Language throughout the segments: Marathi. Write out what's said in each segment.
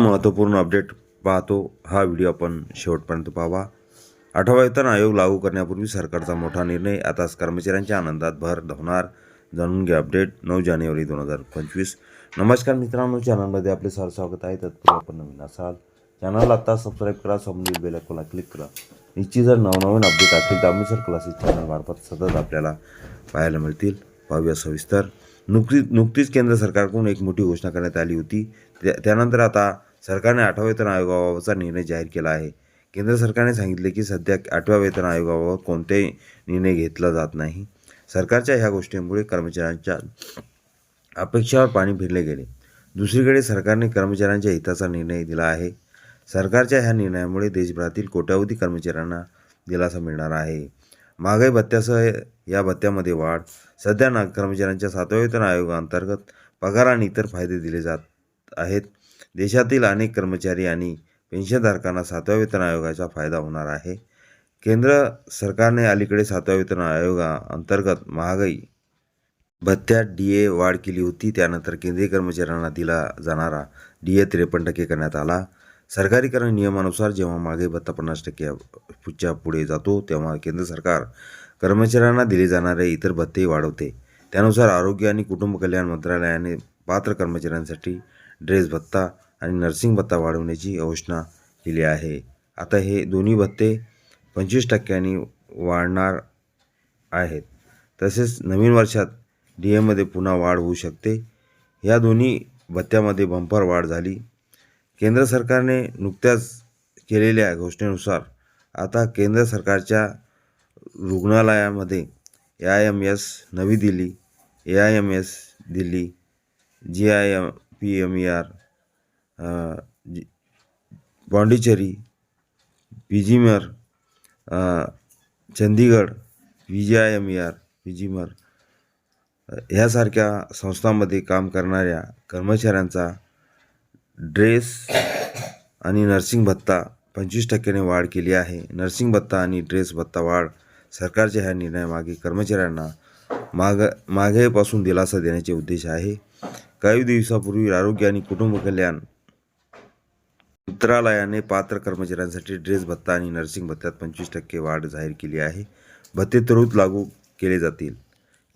महत्त्वपूर्ण अपडेट पाहतो. हा व्हिडिओ आपण शेवटपर्यंत पाहावा. आठवा वेतन आयोग लागू करण्यापूर्वी सरकारचा मोठा निर्णय आताच कर्मचाऱ्यांच्या आनंदात भर धावणार. जाणून घ्या अपडेट. नऊ जानेवारी दोन हजार पंचवीस. नमस्कार मित्रांनो. चॅनलमध्ये आपले सर स्वागत आहे. तत्पूर्वी आपण नवीन असाल चॅनलला आता सबस्क्राईब करा समोरील बेल आयकॉनला क्लिक करा. निश्चित जर नवनवीन अपडेट असतील तर आम्ही सर क्लासेस चॅनलमार्फत सतत आपल्याला पाहायला मिळतील. पाहूया सविस्तर. नुकतीच नुकतीच केंद्र सरकारकडून एक मोठी घोषणा करण्यात आली होती. त्या त्यानंतर आता सरकारने आठवा वेतन आयोगाबाबतचा निर्णय जाहीर केला आहे. केंद्र सरकारने सांगितले की सध्या आठव्या वेतन आयोगाबाबत कोणतेही निर्णय घेतला जात नाही. सरकारच्या ह्या गोष्टींमुळे कर्मचाऱ्यांच्या अपेक्षावर पाणी फिरले गेले. दुसरीकडे सरकारने कर्मचाऱ्यांच्या हिताचा निर्णय दिला आहे. सरकारच्या ह्या निर्णयामुळे देशभरातील कोट्यावधी कर्मचाऱ्यांना दिलासा मिळणार आहे. महागाई भत्त्यासह या भत्त्यामध्ये वाढ. सध्या ना कर्मचाऱ्यांच्या सातव्या वेतन आयोगाअंतर्गत पगार आणि इतर फायदे दिले जात आहेत. देशातील अनेक कर्मचारी आणि पेन्शनधारकांना सातव्या वेतन आयोगाचा फायदा होणार आहे. केंद्र सरकारने अलीकडे सातव्या वेतन आयोगाअंतर्गत महागाई भत्त्यात डी ए वाढ केली होती. त्यानंतर केंद्रीय कर्मचाऱ्यांना दिला जाणारा डी ए त्रेपन्न टक्के करण्यात आला. सरकारीकरण नियमानुसार जेव्हा मागे भत्ता पन्नास टक्के पुढच्या पुढे जातो तेव्हा केंद्र सरकार कर्मचाऱ्यांना दिले जाणारे इतर भत्तेही वाढवते. त्यानुसार आरोग्य आणि कुटुंब कल्याण मंत्रालयाने पात्र कर्मचाऱ्यांसाठी ड्रेस भत्ता आणि नर्सिंग भत्ता वाढवण्याची घोषणा केली आहे. आता हे दोन्ही भत्ते पंचवीस टक्क्यांनी वाढणार आहेत. तसेच नवीन वर्षात डी एमध्ये पुन्हा वाढ होऊ शकते. या दोन्ही भत्त्यामध्ये बंपर वाढ झाली. केंद्र सरकारने नुकत्याच केलेल्या घोषणेनुसार आता केंद्र सरकारच्या रुग्णालयामध्ये ए आय एम एस नवी Delhi A I M S Delhi G I M P M E R Pondicherry PGIMER Chandigarh V G I M E R PGIMER ह्यासारख्या संस्थांमध्ये काम करणाऱ्या कर्मचाऱ्यांचा ड्रेस आणि नर्सिंग भत्ता पंचवीस टक्क्याने वाढ केली आहे. नर्सिंग भत्ता आणि ड्रेस भत्ता वाढ सरकारच्या ह्या निर्णयामागे कर्मचाऱ्यांना माग मागेपासून दिलासा देण्याचे उद्देश आहे. काही दिवसापूर्वी आरोग्य आणि कुटुंब कल्याण मंत्रालयाने पात्र कर्मचाऱ्यांसाठी ड्रेस भत्ता आणि नर्सिंग भत्त्यात पंचवीस टक्के वाढ जाहीर केली आहे. भत्ते तुरंत लागू केले जातील.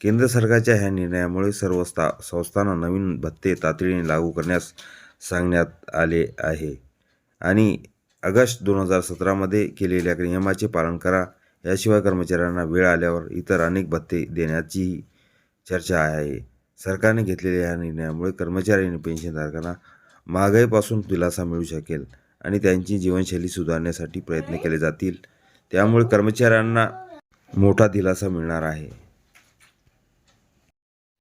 केंद्र सरकारच्या ह्या निर्णयामुळे सर्व स्था संस्थांना नवीन भत्ते तातडीने लागू करण्यास सांगण्यात आले आहे. आणि ऑगस्ट दोन हजार सतरामध्ये केलेल्या नियमाचे पालन करा. याशिवाय कर्मचाऱ्यांना वेळ आल्यावर इतर अनेक भत्ते देण्याचीही चर्चा आहे. सरकारने घेतलेल्या या निर्णयामुळे कर्मचारी आणि पेन्शनधारकांना महागाईपासून दिलासा मिळू शकेल आणि त्यांची जीवनशैली सुधारण्यासाठी प्रयत्न केले जातील. त्यामुळे कर्मचाऱ्यांना मोठा दिलासा मिळणार आहे.